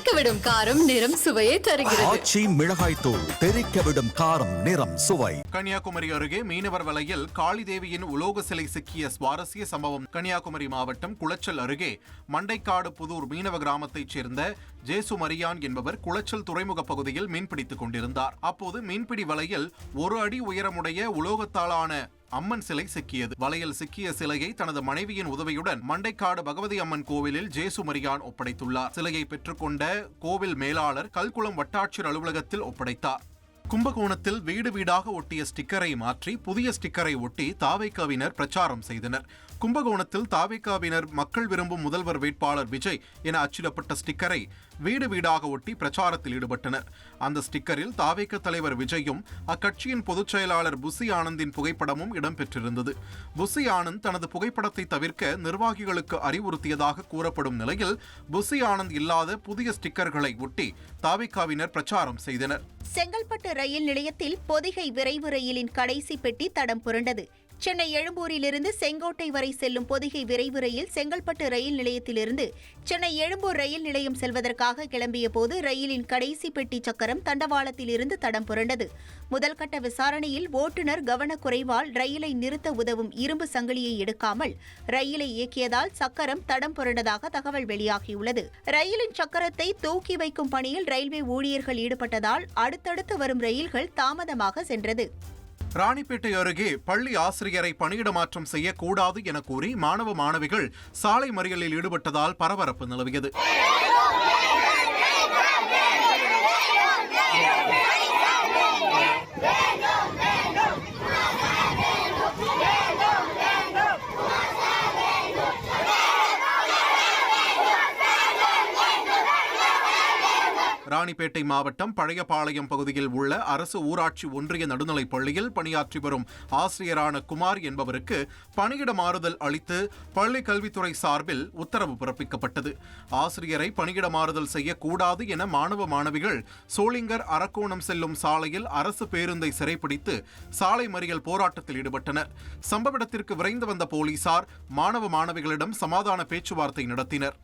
தெறிக்கவிடும் காரம் நிறம் சுவையை தருகிறது. ஆச்சி மிளகாய் தூள் தெறிக்க விடும் காரம் நிறம் சுவை. கன்னியாகுமரி அருகே மீனவர் வலையில் காளிதேவியின் உலோக சிலை சிக்கிய சுவாரஸ்ய சம்பவம் கன்னியாகுமரி மாவட்டம் குளச்சல் அருகே மண்டைக்காடு புதூர் மீனவ கிராமத்தைச் சேர்ந்த ஜேசு மரியான் என்பவர் குளச்சல் துறைமுக பகுதியில் மீன்பிடித்துக் கொண்டிருந்தார். அப்போது மீன்பிடி வலையில் ஒரு அடி உயரமுடைய உலோகத்தாலான அம்மன் சிலை சிக்கியது. வலையில் சிக்கிய சிலையை தனது மனைவியின் உதவியுடன் மண்டைக்காடு பகவதி அம்மன் கோவிலில் ஜேசுமரியான் ஒப்படைத்துள்ளார். சிலையை பெற்றுக்கொண்ட கோவில் மேலாளர் கல்குளம் வட்டாட்சியர் அலுவலகத்தில் ஒப்படைத்தார். கும்பகோணத்தில் வீடு வீடாக ஒட்டிய ஸ்டிக்கரை மாற்றி புதிய ஸ்டிக்கரை ஒட்டி தாவேக்காவினர் பிரச்சாரம் செய்தனர். கும்பகோணத்தில் தாவேக்காவினர் மக்கள் விரும்பும் முதல்வர் வேட்பாளர் விஜய் என அச்சிடப்பட்ட ஸ்டிக்கரை வீடு வீடாக ஒட்டி பிரச்சாரத்தில் ஈடுபட்டனர். அந்த ஸ்டிக்கரில் தாவேக்க தலைவர் விஜயும் அக்கட்சியின் பொதுச் செயலாளர் புசி ஆனந்தின் புகைப்படமும் இடம்பெற்றிருந்தது. புசி ஆனந்த் தனது புகைப்படத்தை தவிர்க்க நிர்வாகிகளுக்கு அறிவுறுத்தியதாக கூறப்படும் நிலையில் புசி ஆனந்த் இல்லாத புதிய ஸ்டிக்கர்களை ஒட்டி தாவேக்காவினர் பிரச்சாரம் செய்தனர். செங்கல்பட்டு ரயில் நிலையத்தில் பொதிகை விரைவு ரயிலின் கடைசி பெட்டி தடம் புரண்டது. சென்னை எழும்பூரிலிருந்து செங்கோட்டை வரை செல்லும் பொதிகை விரைவு ரயில் செங்கல்பட்டு ரயில் நிலையத்திலிருந்து சென்னை எழும்பூர் ரயில் நிலையம் செல்வதற்காக கிளம்பிய போது ரயிலின் கடைசி பெட்டி சக்கரம் தண்டவாளத்திலிருந்து தடம் புரண்டது. முதல்கட்ட விசாரணையில் ஓட்டுநர் கவனக்குறைவால் ரயிலை நிறுத்த உதவும் இரும்பு சங்கிலியை எடுக்காமல் ரயிலை இயக்கியதால் சக்கரம் தடம் புரண்டதாக தகவல் வெளியாகியுள்ளது. ரயிலின் சக்கரத்தை தூக்கி வைக்கும் பணியில் ரயில்வே ஊழியர்கள் ஈடுபட்டதால் அடுத்தடுத்து வரும் ரயில்கள் தாமதமாக சென்றது. ராணிப்பேட்டை அருகே பள்ளி ஆசிரியரை பணியிட மாற்றம் செய்யக்கூடாது என கூறி மாணவ மாணவிகள் சாலை மறியலில் ஈடுபட்டதால் பரபரப்பு நிலவியது. ராணிப்பேட்டை மாவட்டம் பழையபாளையம் பகுதியில் உள்ள அரசு ஊராட்சி ஒன்றிய நடுநிலைப் பள்ளியில் பணியாற்றி வரும் ஆசிரியரான குமார் என்பவருக்கு பணியிட மாறுதல் அளித்து பள்ளி கல்வித்துறை சார்பில் உத்தரவு பிறப்பிக்கப்பட்டது. ஆசிரியரை பணியிட மாறுதல் செய்யக்கூடாது என மாணவ மாணவிகள் சோளிங்கர் அரக்கோணம் செல்லும் சாலையில் அரசு பேருந்தை சிறைப்பிடித்து சாலை மறியல் போராட்டத்தில் ஈடுபட்டனர். சம்பவ இடத்திற்கு விரைந்து வந்த போலீசார் மாணவ மாணவிகளிடம் சமாதான பேச்சுவார்த்தை நடத்தினர்.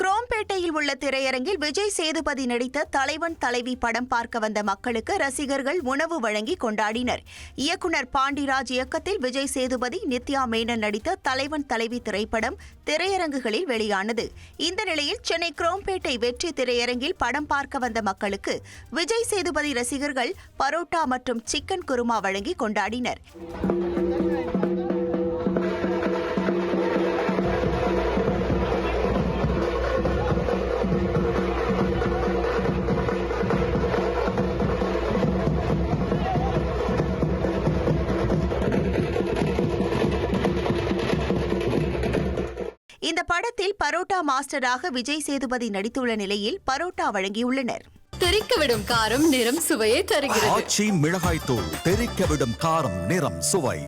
குரோம்பேட்டையில் உள்ள திரையரங்கில் விஜய் சேதுபதி நடித்த தலைவன் தலைவி படம் பார்க்க வந்த மக்களுக்கு ரசிகர்கள் உணவு வழங்கி கொண்டாடினர். இயக்குனர் பாண்டிராஜ் இயக்கத்தில் விஜய் சேதுபதி நித்யா மேனன் நடித்த தலைவன் தலைவி திரைப்படம் திரையரங்குகளில் வெளியானது. இந்த நிலையில் சென்னை குரோம்பேட்டை வெற்றி திரையரங்கில் படம் பார்க்க வந்த மக்களுக்கு விஜய் சேதுபதி ரசிகர்கள் பரோட்டா மற்றும் சிக்கன் குருமா வழங்கி கொண்டாடினர். இந்த படத்தில் பரோட்டா மாஸ்டராக விஜய் சேதுபதி நடித்துள்ள நிலையில் பரோட்டா வழங்கியுள்ளனர். தெறிக்கவிடும் காரம் நிறம் சுவையை தருகிறது. ஆச்சி மிளகாய் தூள் தெறிக்க விடும் காரம் நிறம் சுவை.